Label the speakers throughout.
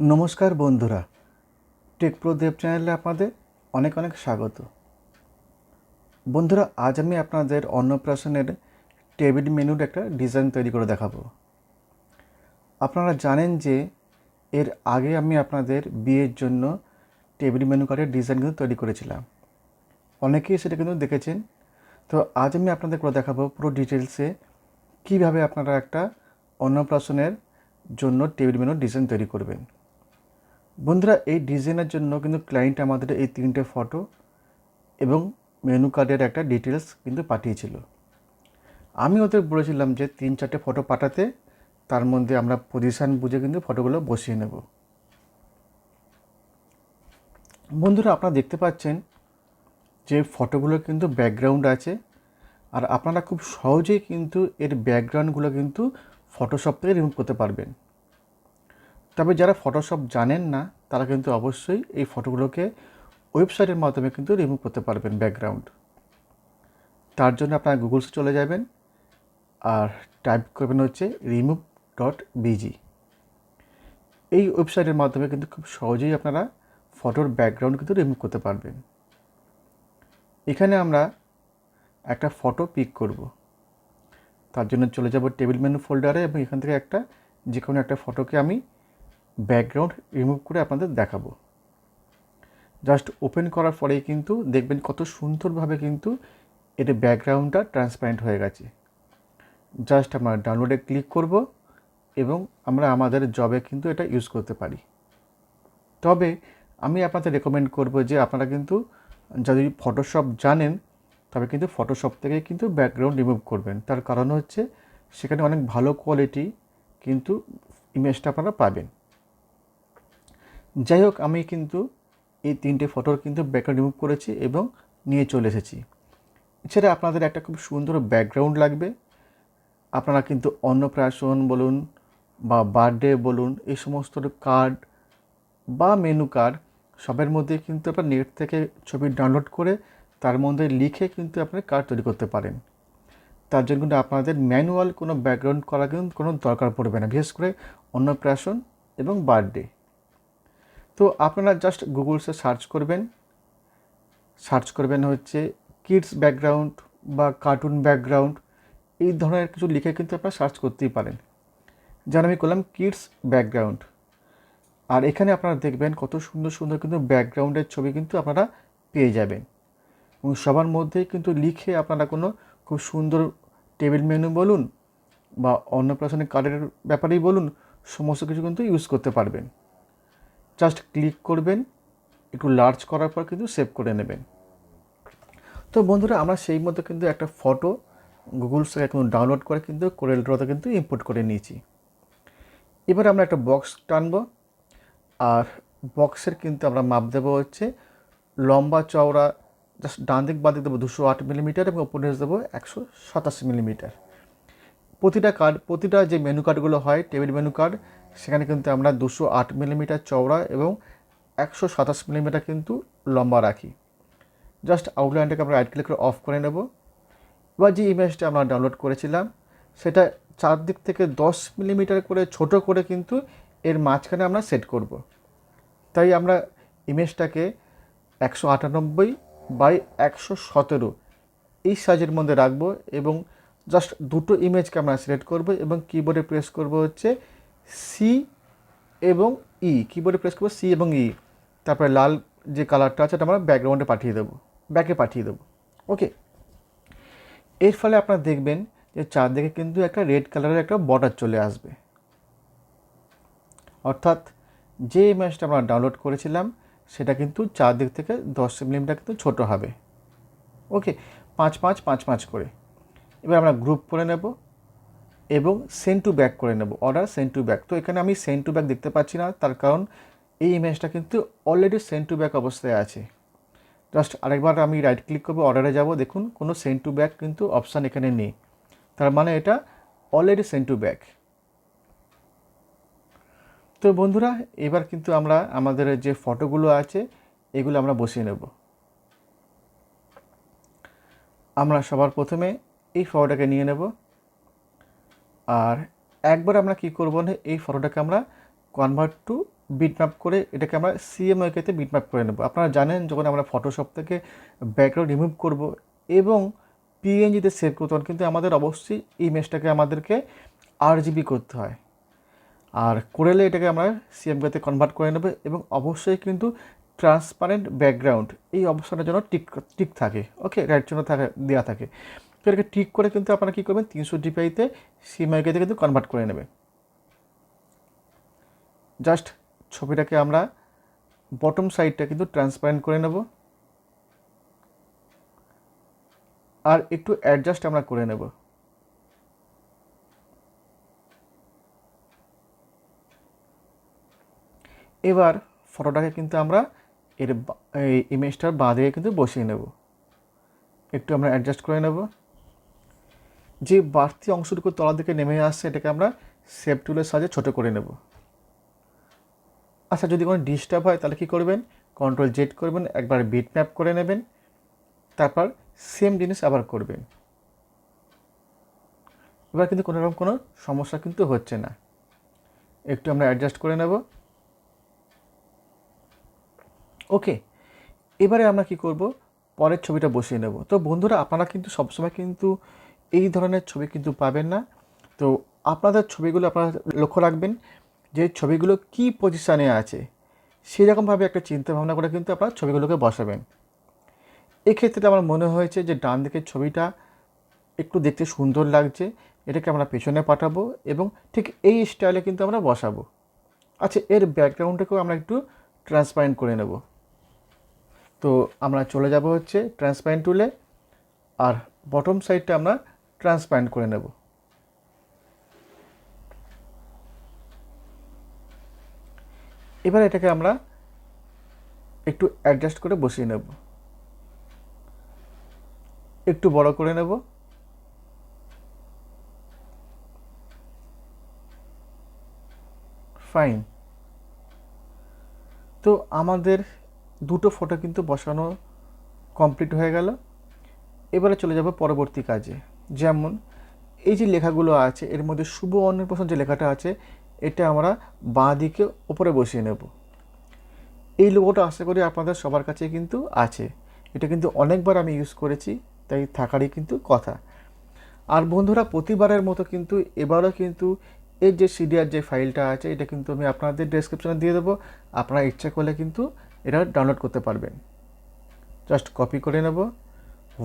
Speaker 1: নমস্কার বন্ধুরা। টেক প্রদেব চ্যানেলে আপনাদের অনেক অনেক স্বাগত। বন্ধুরা, আজ আমি আপনাদের অন্নপ্রাশনের টেবিল মেনুর একটা ডিজাইন তৈরি করে দেখাবো। আপনারা জানেন যে এর আগে আমি আপনাদের বিয়ের জন্য টেবিল মেনু কার্ডের ডিজাইন কিন্তু তৈরি করেছিলাম। অনেকেই সেটা কিন্তু দেখেছেন। তো আজ আমি আপনাদের করে দেখাবো পুরো ডিটেলসে কীভাবে আপনারা একটা অন্নপ্রাশনের জন্য টেবিল মেনু ডিজাইন তৈরি করবেন। বন্ধুরা, এই ডিজাইনের জন্য কিন্তু ক্লায়েন্ট আমাদের এই তিনটে ফটো এবং মেনু কার্ডের একটা ডিটেলস কিন্তু পাঠিয়েছিল। আমি ওদের বলেছিলাম যে তিন চারটে ফটো পাঠাতে, তার মধ্যে আমরা পজিশান বুঝে কিন্তু ফটোগুলো বসিয়ে নেব। বন্ধুরা, আপনারা দেখতে পাচ্ছেন যে ফটোগুলো কিন্তু ব্যাকগ্রাউন্ড আছে, আর আপনারা খুব সহজেই কিন্তু এর ব্যাকগ্রাউন্ডগুলো কিন্তু ফটোশপ থেকে রিমুভ করতে পারবেন। তবে যারা ফটোশপ জানেন না, তারা কিন্তু অবশ্যই এই ফটোগুলোকে ওয়েবসাইটের মাধ্যমে কিন্তু রিমুভ করতে পারবেন ব্যাকগ্রাউন্ড তার জন্য আপনারা গুগলসে চলে যাবেন আর টাইপ করবেন হচ্ছে রিমুভ ডট বিজি এই ওয়েবসাইটের মাধ্যমে কিন্তু খুব সহজেই আপনারা ফটোর ব্যাকগ্রাউন্ড কিন্তু রিমুভ করতে পারবেন। এখানে আমরা একটা ফটো পিক করব। তার জন্য চলে যাব টেবিল মেনু ফোল্ডারে এবং এখান থেকে একটা যে কোনো একটা ফটোকে আমি ব্যাকগ্রাউন্ড রিমুভ করে আপনাদের দেখাবো। জাস্ট ওপেন করার পরেই কিন্তু দেখবেন কত সুন্দরভাবে কিন্তু এর ব্যাকগ্রাউন্ডটা ট্রান্সপারেন্ট হয়ে গেছে। জাস্ট আমরা ডাউনলোডে ক্লিক করব এবং আমরা আমাদের জবে কিন্তু এটা ইউজ করতে পারি। তবে আমি আপনাদের রেকমেন্ড করব যে আপনারা কিন্তু যদি ফটোশপ জানেন, তবে কিন্তু ফটোশপ থেকে কিন্তু ব্যাকগ্রাউন্ড রিমুভ করবেন। তার কারণ হচ্ছে সেখানে অনেক ভালো কোয়ালিটি কিন্তু ইমেজটা আপনারা পাবেন। যাই হোক আমি কিন্তু এই তিনটে ফটোর কিন্তু ব্যাকগ্রাউন্ড রিমুভ করেছি এবং নিয়ে চলে এসেছি। এছাড়া আপনাদের একটা খুব সুন্দর ব্যাকগ্রাউন্ড লাগবে। আপনারা কিন্তু অন্নপ্রাশন বলুন বা বার্থডে বলুন, এই সমস্ত কার্ড বা মেনু কার্ড সবের মধ্যে কিন্তু আপনার নেট থেকে ছবি ডাউনলোড করে তার মধ্যে লিখে কিন্তু আপনি কার্ড তৈরি করতে পারেন। তার জন্য কিন্তু আপনাদের ম্যানুয়াল কোনো ব্যাকগ্রাউন্ড করা কিন্তু কোনো দরকার পড়বে না, বিশেষ করে অন্নপ্রাশন এবং বার্থডে তো আপনারা জাস্ট গুগলসে সার্চ করবেন। সার্চ করবেন হচ্ছে কিডস ব্যাকগ্রাউন্ড বা কার্টুন ব্যাকগ্রাউন্ড এই ধরনের কিছু লিখে কিন্তু আপনারা সার্চ করতেই পারেন। যেন আমি করলাম কিডস ব্যাকগ্রাউন্ড আর এখানে আপনারা দেখবেন কত সুন্দর সুন্দর কিন্তু ব্যাকগ্রাউন্ডের ছবি কিন্তু আপনারা পেয়ে যাবেন। এবং সবার মধ্যেই কিন্তু লিখে আপনারা কোনো খুব সুন্দর টেবিল মেনু বলুন বা অন্নপ্রাশনের কার্ডের ব্যাপারেই বলুন, সমস্ত কিছু কিন্তু ইউজ করতে পারবেন। জাস্ট ক্লিক করবেন, একটু লার্জ করার পর কিন্তু সেভ করে নেবেন। তো বন্ধুরা, আমরা সেই মতো কিন্তু একটা ফটো গুগল থেকে কিন্তু ডাউনলোড করে কিন্তু কোরেল ড্রতে কিন্তু ইম্পোর্ট করে নিয়েছি। এবার আমরা একটা বক্স টানবো, আর বক্সের কিন্তু আমরা মাপ দেবো হচ্ছে লম্বা চওড়া জাস্ট ডান দিক বাঁ দিক দেবো দুশো আট মিলিমিটার এবং ওপরে দেবো একশো সাতাশি মিলিমিটার প্রতিটা কার্ড প্রতিটা যে মেনু কার্ডগুলো হয় টেবিল মেনু কার্ড সেখানে কিন্তু আমরা দুশো আট মিলিমিটার চওড়া এবং একশো সাতাশ মিলিমিটার কিন্তু লম্বা রাখি জাস্ট আউটলাইনটাকে আমরা রাইট ক্লিক করে অফ করে নেব এবার যে ইমেজটা আমরা ডাউনলোড করেছিলাম, সেটা চারদিক থেকে দশ মিলিমিটার করে, ছোট করে কিন্তু এর মাঝখানে আমরা সেট করব। তাই আমরা ইমেজটাকে একশো আটানব্বই বাই একশো সতেরো এই সাইজের মধ্যে রাখব এবং জাস্ট দুটো ইমেজকে আমরা সিলেক্ট করব এবং কিবোর্ডে প্রেস করব হচ্ছে সি এবং ই কিবোর্ডে প্রেস করব সি এবং ই তারপরে লাল যে কালারটা আছে এটা আমরা ব্যাকগ্রাউন্ডে পাঠিয়ে দেবো। ব্যাকে পাঠিয়ে দেবো। ওকে এর ফলে আপনারা দেখবেন যে চারদিকে কিন্তু একটা রেড কালারের একটা বর্ডার চলে আসবে। অর্থাৎ যে ইমেজটা আমরা ডাউনলোড করেছিলাম, সেটা কিন্তু চারদিক থেকে দশ মিলিমিটার কিন্তু ছোটো হবে। ওকে পাঁচ পাঁচ পাঁচ পাঁচ করে। এবার আমরা গ্রুপ করে নেব। এবং সেন্ড টু ব্যাক করে নেব অর্ডার সেন্ড টু ব্যাক তো এখানে আমি সেন্ড টু ব্যাক দেখতে পাচ্ছি না, তার কারণ এই ইমেজটা কিন্তু অলরেডি সেন্ড টু ব্যাক অবস্থায় আছে। জাস্ট আরেকবার আমি রাইট ক্লিক করব অর্ডারে যাব, দেখুন কোনো সেন্ড টু ব্যাক কিন্তু অপশান এখানে নেই। তার মানে এটা অলরেডি সেন্ড টু ব্যাক তো বন্ধুরা, এবার কিন্তু আমরা আমাদের যে ফটোগুলো আছে, এগুলো আমরা বসিয়ে নেব। আমরা সবার প্রথমে এই ফটোটাকে নিয়ে নেব। আর একবার আমরা কি করব না, এই ফটোটাকে আমরা কনভার্ট টু বিটম্যাপ করে এটাকে আমরা সিএমওকেতে বিটম্যাপ করে নেব। আপনারা জানেন যখন আমরা ফটোশপ থেকে ব্যাকগ্রাউন্ড রিমুভ করব এবং পিএনজিতে সেভ করতে তখন কিন্তু আমাদের অবশ্যই ইমেজটাকে আমাদেরকে আর জিবি করতে হয়। আর করেলে এটাকে আমরা সিএমকেতে কনভার্ট করে নেব এবং অবশ্যই কিন্তু ট্রান্সপারেন্ট ব্যাকগ্রাউন্ড এই অবস্থানের জন্য টিক টিক থাকে। ওকে রাইট জন্য থাকে দেওয়া থাকে। এটাকে টিক করে কিন্তু আপনারা কী করবেন? তিনশো ডিপিআইতে সিএমআইকেতে কিন্তু কনভার্ট করে নেবেন। জাস্ট ছবিটাকে আমরা বটম সাইডটা কিন্তু ট্রান্সপারেন্ট করে নেব। আর একটু অ্যাডজাস্ট আমরা করে নেব। এবার ফটোটাকে কিন্তু আমরা এর ইমেজটার বাঁ দিকে কিন্তু বসিয়ে নেব। একটু আমরা অ্যাডজাস্ট করে নেব। যে বাড়তি অংশটুকু তলার দিকে নেমে আসছে এটাকে আমরা সেভ টুলের সাহায্যে ছোটো করে নেব। আচ্ছা যদি কোনো ডিস্টার্ব হয়, তাহলে কী করবেন? কন্ট্রোল জেড করবেন, একবার বিট ম্যাপ করে নেবেন, তারপর সেম জিনিস আবার করবেন। এবার কিন্তু কোনো রকম কোনো সমস্যা কিন্তু হচ্ছে না। একটু আমরা অ্যাডজাস্ট করে নেব। ওকে এবারে আমরা কি করব? পরের ছবিটা বসিয়ে নেব। তো বন্ধুরা, আপনারা কিন্তু সবসময় কিন্তু এই ধরনের ছবি কিন্তু পাবেন না। তো আপনাদের ছবিগুলো আপনারা লক্ষ্য রাখবেন যে ছবিগুলো কি পজিশানে আছে, সেরকমভাবে একটা চিন্তা ভাবনা করে কিন্তু আপনারা ছবিগুলোকে বসাবেন। এক্ষেত্রে আমার মনে হয়েছে যে ডান দিকের ছবিটা একটু দেখতে সুন্দর লাগছে, এটাকে আমরা পেছনে পাঠাবো এবং ঠিক এই স্টাইলে কিন্তু আমরা বসাবো। আচ্ছা এর ব্যাকগ্রাউন্ডটাকেও আমরা একটু ট্রান্সপারেন্ট করে নেব। তো আমরা চলে যাব হচ্ছে ট্রান্সপারেন্ট টুলে আর বটম সাইডটা আমরা ট্রান্সপারেন্ট করে নেব। এবার এটাকে আমরা একটু অ্যাডজাস্ট করে বসিয়ে নেব। একটু বড় করে নেব। ফাইন তো আমাদের দুটো ফটো কিন্তু বসানো কমপ্লিট হয়ে গেল। এবারে চলে যাব পরবর্তী কাজে। যেমন এই যে লেখাগুলো আছে, এর মধ্যে শুভ অন্নপ্রাশন যে লেখাটা আছে, এটা আমরা বাঁ দিকে ওপরে বসিয়ে নেব। এই লোগোটা আশা করি আপনাদের সবার কাছে কিন্তু আছে। এটা কিন্তু অনেকবার আমি ইউজ করেছি, তাই থাকারই কিন্তু কথা। আর বন্ধুরা, প্রতিবারের মতো কিন্তু এবারও কিন্তু এর যে সিডিআর যে ফাইলটা আছে, এটা কিন্তু আমি আপনাদের ডেসক্রিপশনে দিয়ে দেবো। আপনারা ইচ্ছা করলে কিন্তু এটা ডাউনলোড করতে পারবেন। জাস্ট কপি করে নেব।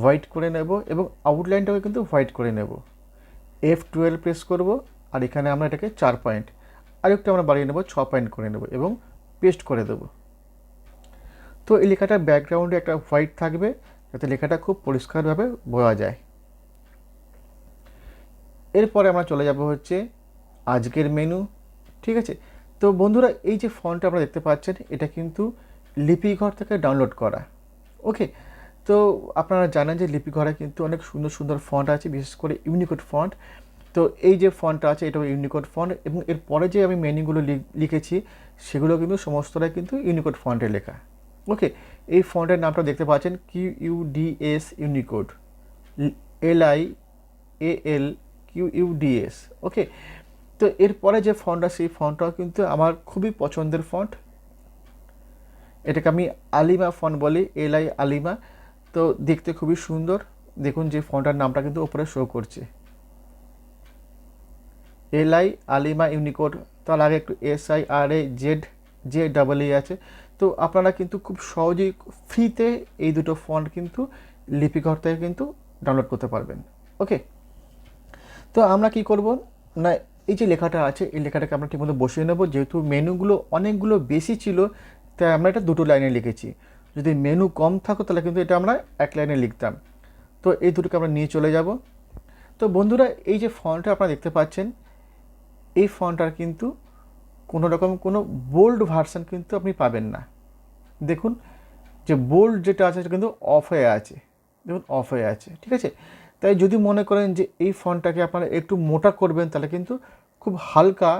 Speaker 1: হোয়াইট করে নেব এবং আউটলাইনটাকে কিন্তু হোয়াইট করে নেব। এফ টুয়েলভ প্রেস করব আর এখানে আমরা এটাকে চার পয়েন্ট আরেকটু আমরা বাড়িয়ে নেব, ছ পয়েন্ট করে নেব এবং পেস্ট করে দেবো। তো এই লেখাটার ব্যাকগ্রাউন্ডে একটা হোয়াইট থাকবে, যাতে লেখাটা খুব পরিষ্কারভাবে বোঝা যায়। এরপরে আমরা চলে যাব হচ্ছে আজকের মেনু ঠিক আছে? তো বন্ধুরা, এই যে ফন্টটা আপনারা দেখতে পাচ্ছেন, এটা কিন্তু লিপিঘর থেকে ডাউনলোড করা। ওকে তো আপনারা জানেন যে লিপিঘরে কিন্তু অনেক সুন্দর সুন্দর ফন্ট আছে, বিশেষ করে ইউনিকোড ফন্ট তো এই যে ফন্টটা আছে এটা ইউনিকোড ফন্ট এবং এর পরে যে আমি মেনুগুলো লিখেছি, সেগুলো কিন্তু সমস্তটাই কিন্তু ইউনিকোড ফন্টে লেখা। ওকে এই ফন্টের নামটা দেখতে পাচ্ছেন Q U D S Unicode L I A L Q U D S okay তো এরপরে যে ফন্টটা সেই ফন্টটাও কিন্তু আমার খুবই পছন্দের ফন্ট এটাকে আমি আলিমা ফন্ট বলি এল আই আলিমা। তো দেখতে খুবই সুন্দর। দেখুন যে ফন্টটার নামটা কিন্তু ওপরে শো করছে। এলআই আলিমা ইউনিকোড, তার আগে একটু S I R A Z J double E আছে। তো আপনারা কিন্তু খুব সহজেই ফ্রিতে এই দুটো ফন্ট কিন্তু লিপিঘর থেকে কিন্তু ডাউনলোড করতে পারবেন। ওকে? তো আমরা কি করব? না, এই যে লেখাটা আছে, এই লেখাটাকে আমরা ঠিকমতো বসিয়ে নেব। যেহেতু মেনুগুলো অনেকগুলো বেশি ছিল, তাই আমরা এটা দুটো লাইনে লিখেছি। যদি মেনু কম থাকো, তাহলে কিন্তু এটা আমরা এক লাইনে লিখতাম। তো এই দুটোকে আমরা নিয়ে চলে যাব। তো বন্ধুরা, এই যে ফন্টটা আপনারা দেখতে পাচ্ছেন, এই ফন্টটার কিন্তু কোনো রকম কোনো বোল্ড ভার্সন কিন্তু আপনি পাবেন না। দেখুন, যে বোল্ড যেটা আছে, সেটা কিন্তু অফ হয়ে আছে। দেখুন অফ হয়ে আছে, ঠিক আছে? তাই যদি মনে করেন যে এই ফন্টটাকে আপনারা একটু মোটা করবেন, তাহলে কিন্তু খুব হালকা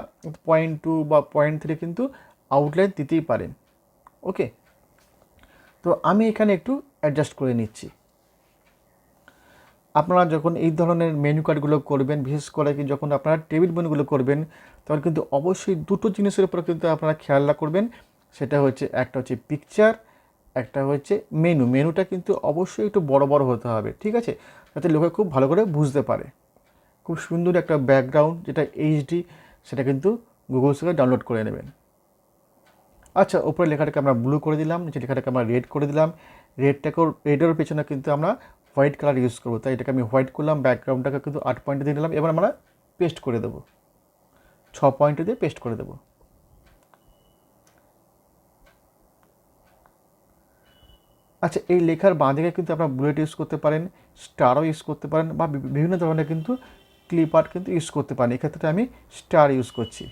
Speaker 1: পয়েন্ট টু বা পয়েন্ট থ্রি কিন্তু আউটলাইন দিতেই পারেন। ওকে তো আমি এখানে একটু অ্যাডজাস্ট করে নিচ্ছি। আপনারা যখন এই ধরনের মেনু কার্ডগুলো করবেন, বিশেষ করে কি যখন আপনারা টেবিল মেনুগুলো করবেন, তখন কিন্তু অবশ্যই দুটো জিনিসের উপর কিন্তু আপনারা খেয়াল করবেন। সেটা হচ্ছে, একটা হচ্ছে পিকচার একটা হচ্ছে মেনু মেনুটা কিন্তু অবশ্যই একটু বড় বড় হতে হবে, ঠিক আছে? যাতে লোকে খুব ভালো করে বুঝতে পারে। খুব সুন্দর একটা ব্যাকগ্রাউন্ড যেটা এইচডি সেটা কিন্তু গুগল থেকে ডাউনলোড করে নেবেন। আচ্ছা উপরে লেখাটাকে আমরা ব্লু করে দিলাম নিচে লেখাটাকে আমরা রেড করে দিলাম। রেডটাকেও রেডের পেছনে কিন্তু আমরা হোয়াইট কালার ইউজ করব। তাই এটাকে আমি হোয়াইট করলাম ব্যাকগ্রাউন্ডটাকে কিন্তু আট পয়েন্টে দিয়ে দিলাম। এবার আমরা পেস্ট করে দেবো। ছ পয়েন্টে দিয়ে পেস্ট করে দেবো। আচ্ছা এই লেখার বাঁদিকে কিন্তু আপনারা বুলেট ইউজ করতে পারেন স্টারও ইউজ করতে পারেন, বা বিভিন্ন ধরনের কিন্তু ক্লিপ আর্ট কিন্তু ইউজ করতে পারেন। এক্ষেত্রে আমি স্টার ইউজ করছি।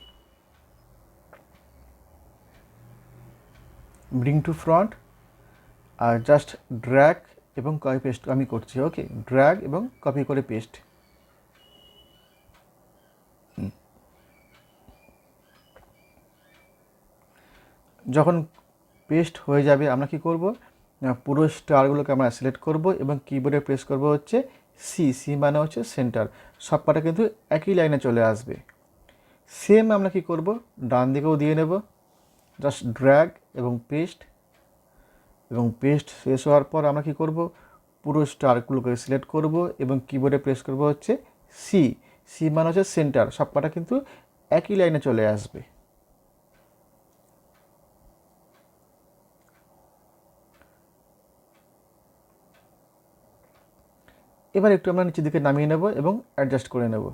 Speaker 1: ব্রিং টু ফ্রন্ট আর জাস্ট ড্র্যাগ এবং কপি পেস্ট আমি করছি ওকে ড্র্যাগ এবং কপি করে পেস্ট যখন পেস্ট হয়ে যাবে, আমরা কি করব? পুরো স্টারগুলোকে আমরা সিলেক্ট করব এবং কিবোর্ডে প্রেস করব হচ্ছে সি সি মানে হচ্ছে সেন্টার সব কটা কিন্তু একই লাইনে চলে আসবে। সেম আমরা কি করব? ডান দিকেও দিয়ে নেব। জাস্ট ড্র্যাগ এবং পেস্ট এবং পেস্ট শেষ হওয়ার পর আমরা কি করব? পুরো স্টারগুলোকে সিলেক্ট করব এবং কিবোর্ডে প্রেস করব হচ্ছে সি সি মানে হচ্ছে সেন্টার সব কটা কিন্তু একই লাইনে চলে আসবে। এবার একটু আমরা নিচের দিকে নামিয়ে নেব এবং অ্যাডজাস্ট করে নেব।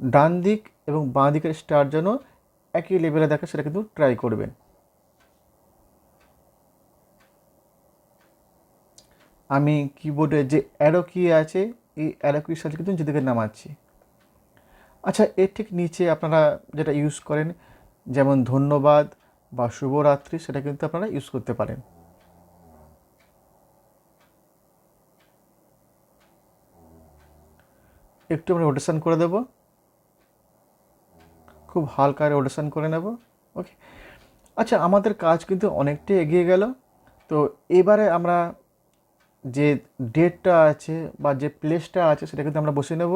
Speaker 1: ডান দিক এবং বাঁ দিকের স্টার যেন একই লেভেলে দেখে সেটা কিন্তু ট্রাই করবেন। আমি কিবোর্ডে যে অ্যারো কি আছে, এই অ্যারো কির সাথে কিন্তু নিচের দিকে নামাচ্ছি। আচ্ছা এর ঠিক নিচে আপনারা যেটা ইউজ করেন, যেমন ধন্যবাদ বা শুভরাত্রি, সেটা কিন্তু আপনারা ইউজ করতে পারেন। একটু আমরা রোটেশন করে দেব। খুব হালকা রোটেশন করে নেব ওকে আচ্ছা আমাদের কাজ কিন্তু অনেকটাই এগিয়ে গেল। তো এবারে আমরা যে ডেটটা আছে বা যে প্লেসটা আছে সেটা কিন্তু আমরা বসে নেব।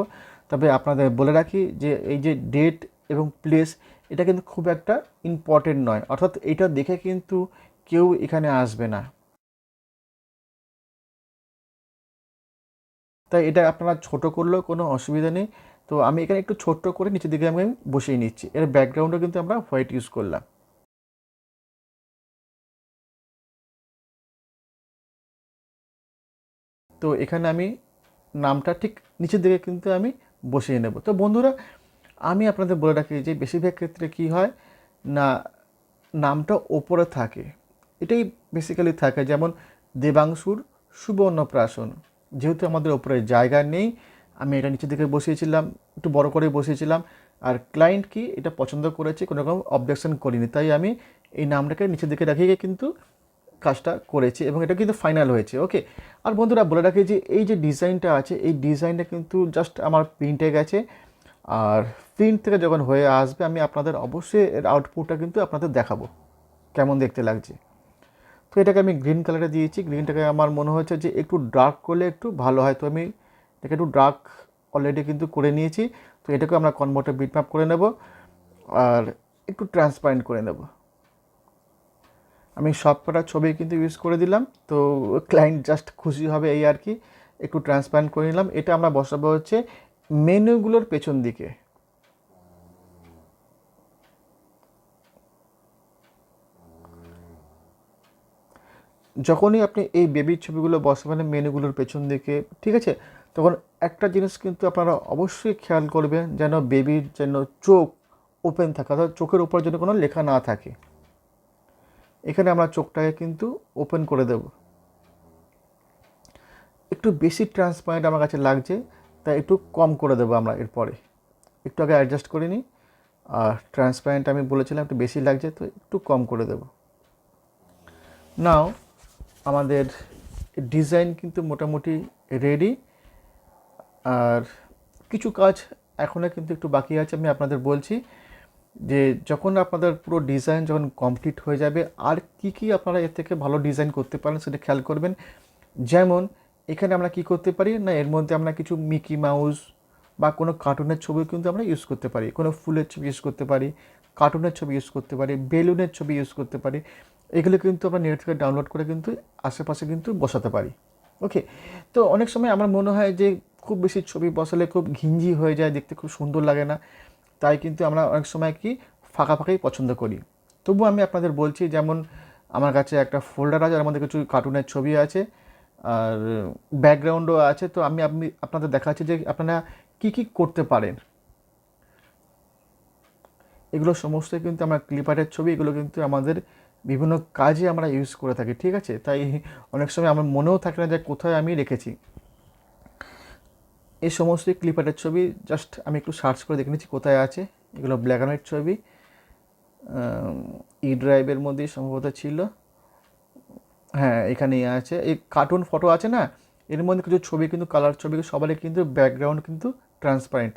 Speaker 1: তবে আপনাদের বলে রাখি যে এই যে ডেট এবং প্লেস এটা কিন্তু খুব একটা ইম্পর্টেন্ট নয়। অর্থাৎ এটা দেখে কিন্তু কেউ এখানে আসবে না। তাই এটা আপনারা ছোট করলেও কোনো অসুবিধা নেই। তো আমি এখানে একটু ছোট্ট করে নিচের দিকে আমি বসিয়ে নিচ্ছি। এর ব্যাকগ্রাউন্ডে কিন্তু আমরা হোয়াইট ইউজ করলাম। তো এখানে আমি নামটা ঠিক নিচের দিকে কিন্তু আমি বসিয়ে নেব। তো বন্ধুরা, আমি আপনাদের বলে রাখি যে বেশিরভাগ ক্ষেত্রে কি হয় না, নামটা ওপরে থাকে। এটাই বেসিক্যালি থাকে। যেমন দেবাংশুর সুবর্ণপ্রাশন। যেহেতু আমাদের ওপরে জায়গা নেই আমি এটা নিচের দিকে বসিয়েছিলাম, একটু বড় করে বসিয়েছিলাম। আর ক্লায়েন্ট কি, এটা পছন্দ করেছে, কোনো রকম অবজেকশন করিনি। তাই আমি এই নামটাকে নিচের দিকে রাখিয়ে কিন্তু কাজটা করেছি এবং এটা কিন্তু ফাইনাল হয়েছে ওকে আর বন্ধুরা, বলে রাখি যে এই যে ডিজাইনটা আছে, এই ডিজাইনটা কিন্তু জাস্ট আমার প্রিন্টে গেছে। আর প্রিন্ট থেকে যখন হয়ে আসবে, আমি আপনাদের অবশ্যই এর আউটপুটটা কিন্তু আপনাদের দেখাবো। কেমন দেখতে লাগছে? তো এটাকে আমি গ্রিন কালারে দিয়েছি। গ্রিনটাকে আমার মনে হচ্ছে যে একটু ডার্ক করলে একটু ভালো হয়। তো আমি এটাকে একটু ডার্ক অলরেডি কিন্তু করে নিয়েছি। তো এটাকে আমরা কনভার্টার বিটম্যাপ করে নেব আর একটু ট্রান্সপারেন্ট করে নেব। আমি সব কটা ছবি কিন্তু ইউজ করে দিলাম। তো ক্লায়েন্ট জাস্ট খুশি হবে এই আর কি। একটু ট্রান্সপারেন্ট করে নিলাম। এটা আমরা বসাবো হচ্ছে মেনুগুলোর পেছন দিকে। যখনই আপনি এই বেবির ছবিগুলো বসাবেন, মেনুগুলোর পেছন দিকে, ঠিক আছে? তখন একটা জিনিস কিন্তু আপনারা অবশ্যই খেয়াল করবেন যেন বেবির যেন চোখ ওপেন থাকে, অর্থাৎ চোখের উপর যেন কোনো লেখা না থাকে। এখানে আমরা চোখটাকে কিন্তু ওপেন করে দেব। একটু বেশি ট্রান্সপারেন্ট আমার কাছে লাগছে, তাই একটু কম করে দেবো আমরা এরপরে। একটু আগে অ্যাডজাস্ট করে নিই। আর ট্রান্সপারেন্ট আমি বলেছিলাম, একটু বেশি লাগছে, তো একটু কম করে দেব। নাও আমাদের ডিজাইন কিন্তু মোটামুটি রেডি আর কিছু কাজ এখনও কিন্তু একটু বাকি আছে, আমি আপনাদের বলছি যে যখন আপনাদের পুরো ডিজাইন যখন কমপ্লিট হয়ে যাবে, আর কি কি আপনারা এর থেকে ভালো ডিজাইন করতে পারেন সেটা খেয়াল করবেন। যেমন, এখানে আমরা কি করতে পারি না, এর মধ্যে আমরা কিছু মিকি মাউস বা কোনো কার্টুনের ছবি কিন্তু আমরা ইউজ করতে পারি। কোনো ফুলের ছবি ইউজ করতে পারি কার্টুনের ছবি ইউজ করতে পারি বেলুনের ছবি ইউজ করতে পারি। এগুলো কিন্তু আমরা নেট থেকে ডাউনলোড করে কিন্তু আশেপাশে কিন্তু বসাতে পারি। ওকে তো অনেক সময় আমার মনে হয় যে খুব বেশি ছবি বসালে খুব ঘিঞ্জি হয়ে যায়, দেখতে খুব সুন্দর লাগে না। তাই কিন্তু আমরা অনেক সময় কি ফাঁকা ফাঁকাই পছন্দ করি। তবু আমি আপনাদের বলছি, যেমন আমার কাছে একটা ফোল্ডার আছে আর আমাদের কিছু কার্টুনের ছবি আছে, আর ব্যাকগ্রাউন্ডও আছে। তো আমি আপনি, আপনাদের দেখাচ্ছি যে আপনারা কী কী করতে পারেন। এগুলো সমস্ত কিন্তু আমার ক্লিপারের ছবি, এগুলো কিন্তু আমাদের বিভিন্ন কাজে আমরা ইউজ করে থাকি, ঠিক আছে? তাই অনেক সময় আমার মনেও থাকে না যে কোথায় আমি রেখেছি। এই সমস্ত ক্লিপারের ছবি জাস্ট আমি একটু সার্চ করে দেখে নিচ্ছি কোথায় আছে। এগুলো ব্ল্যাক অ্যান্ড হোয়াইট ছবি। ই ড্রাইভের মধ্যেই সম্ভবত ছিল। হ্যাঁ এখানেই আছে। এই কার্টুন ফটো আছে না? এর মধ্যে কিছু ছবি কিন্তু কালার ছবি, সবারই কিন্তু ব্যাকগ্রাউন্ড কিন্তু ট্রান্সপারেন্ট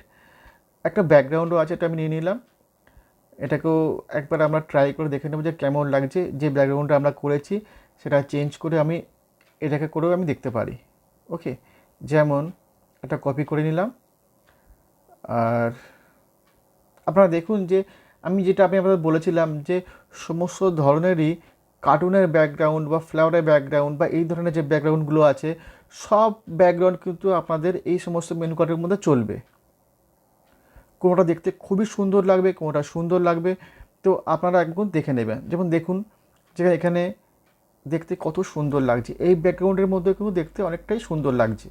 Speaker 1: একটা ব্যাকগ্রাউন্ডও আছে, এটা আমি নিয়ে নিলাম। এটাকেও একবার আমরা ট্রাই করে দেখে নেব যে কেমন লাগছে। যে ব্যাকগ্রাউন্ডটা আমরা করেছি, সেটা চেঞ্জ করে আমি এটাকে করেও আমি দেখতে পারি। ওকে যেমন এটা কপি করে নিলাম। আর আপনারা দেখুন যে আমি যেটা আমি আপনাদের বলেছিলাম যে সমস্ত ধরনেরই কার্টুনের ব্যাকগ্রাউন্ড বা ফ্লাওয়ারের ব্যাকগ্রাউন্ড বা এই ধরনের যে ব্যাকগ্রাউন্ডগুলো আছে, সব ব্যাকগ্রাউন্ড কিন্তু আপনাদের এই সমস্ত মেনু কার্ডের মধ্যে চলবে। কোনোটা দেখতে খুবই সুন্দর লাগবে, কোনোটা সুন্দর লাগবে, তো আপনারা একদম দেখে নেবেন। যেমন দেখুন যে এখানে দেখতে কত সুন্দর লাগছে। এই ব্যাকগ্রাউন্ডের মধ্যে কিন্তু দেখতে অনেকটাই সুন্দর লাগছে।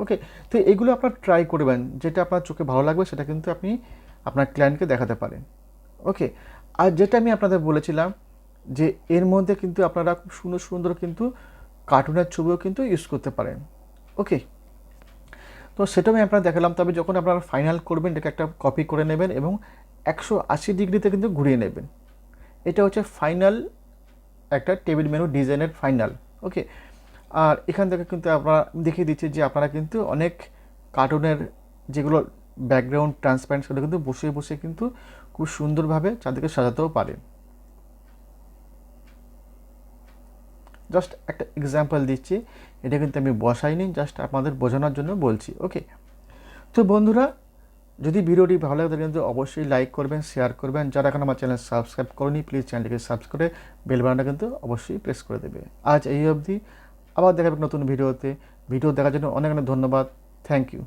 Speaker 1: ওকে তো এগুলো আপনার ট্রাই করবেন, যেটা আপনার চোখে ভালো লাগবে সেটা কিন্তু আপনি আপনার ক্লায়েন্টকে দেখাতে পারেন। ওকে আর যেটা আমি আপনাদের বলেছিলাম যে এর মধ্যে কিন্তু আপনারা খুব সুন্দর সুন্দর কিন্তু কার্টুনের ছবিও কিন্তু ইউজ করতে পারেন। ওকে তো সেটাও আমি আপনারা দেখালাম। তবে যখন আপনারা ফাইনাল করবেন, এটাকে একটা কপি করে নেবেন এবং একশো আশি ডিগ্রিতে কিন্তু ঘুরিয়ে নেবেন। এটা হচ্ছে ফাইনাল একটা টেবিল মেনু ডিজাইনের ফাইনাল ওকে আর এখান থেকে কিন্তু আপনারা দেখিয়ে দিচ্ছি যে আপনারা কিন্তু অনেক কার্টুনের যেগুলো ব্যাকগ্রাউন্ড ট্রান্সপারেন্ট সেগুলো কিন্তু বসে বসে কিন্তু খুব সুন্দরভাবে চারদিকে সাজাতেও পারেন। জাস্ট একটা এক্সাম্পল দিচ্ছি, এটা কিন্তু আমি বসাইনি জাস্ট আপনাদের বোঝানোর জন্য বলছি ওকে তো বন্ধুরা, যদি ভিডিওটি ভালো লাগে তাহলে কিন্তু অবশ্যই লাইক করবেন শেয়ার করবেন। যারা এখন আমার চ্যানেল সাবস্ক্রাইব করেনি প্লিজ চ্যানেলটিকে সাবস্ক্রাইব করে বেল বাটনটা কিন্তু অবশ্যই প্রেস করে দেবে। আজ এই অবধি। আবার দেখাবে নতুন ভিডিওতে। ভিডিও দেখার জন্য অনেক অনেক ধন্যবাদ। Thank you